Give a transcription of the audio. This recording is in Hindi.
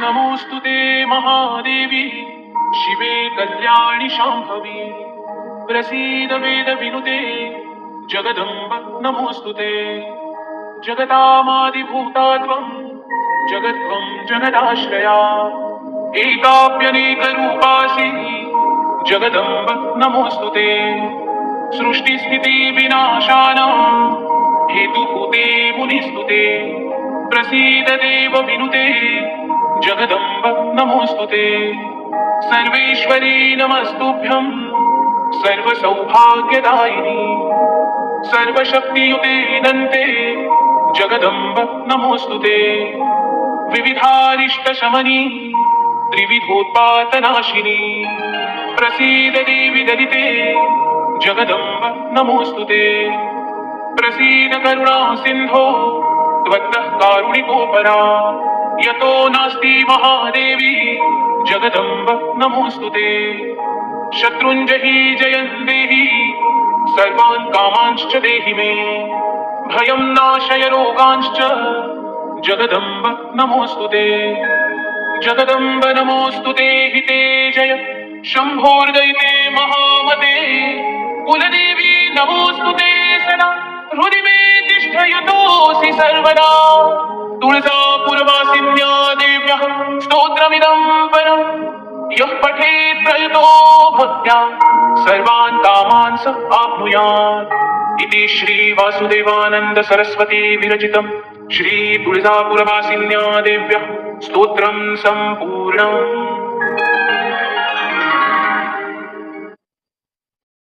नमोऽस्तु ते महादेवी। शिवे कल्याणि शाम्भवी। प्रसीद वेद विनुते। जगदम्ब, नमोऽस्तु ते। जगतामादिभूता त्वम् जगद्ध्वं जगदाश्रया एकाप्यनेकरूपासि। जगदम्ब, नमोऽस्तु ते। सृष्टिस्थितिविनाशानां हेतुभूते मुनिस्तुते प्रसीद देव विनुते। जगदम्ब नमोऽस्तु ते सर्वेश्वरी नमस्तुभ्यं। सर्वसौभाग्यदायिनी। सर्वशक्तियुते नन्ते। जगदम्ब नमोऽस्तु ते विविधारिष्टशमनी। त्रिविधोत्पातनाशिनी। प्रसीद देवि दलिते। जगदम्ब नमोऽस्तु ते प्रसीद करुणा सिन्धो। त्वत्तः कारुणिकोपरा नास्ति महादेवी, जगदम्ब नमोऽस्तु ते। शत्रुञ्जहि जयन् देहि सर्वान् कामांश्च देहि मे। भयं नाशय रोगांश्च, जगदम्ब नमोऽस्तु ते। जगदम्ब नमोऽस्तु ते हिते जय। शम्भोर्दयिते महामते। कुलदेवी नमोऽस्तु ते सदा। हृदि मे तिष्ठयतोऽसि सर्वदा। देव्यः परम् यः भक्त्या सर्वान् स आप्नुयात्। इति श्रीवासुदेवानन्द सरस्वती विरचितम्। श्री देव्यः स्तोत्रम् सम्पूर्णम्।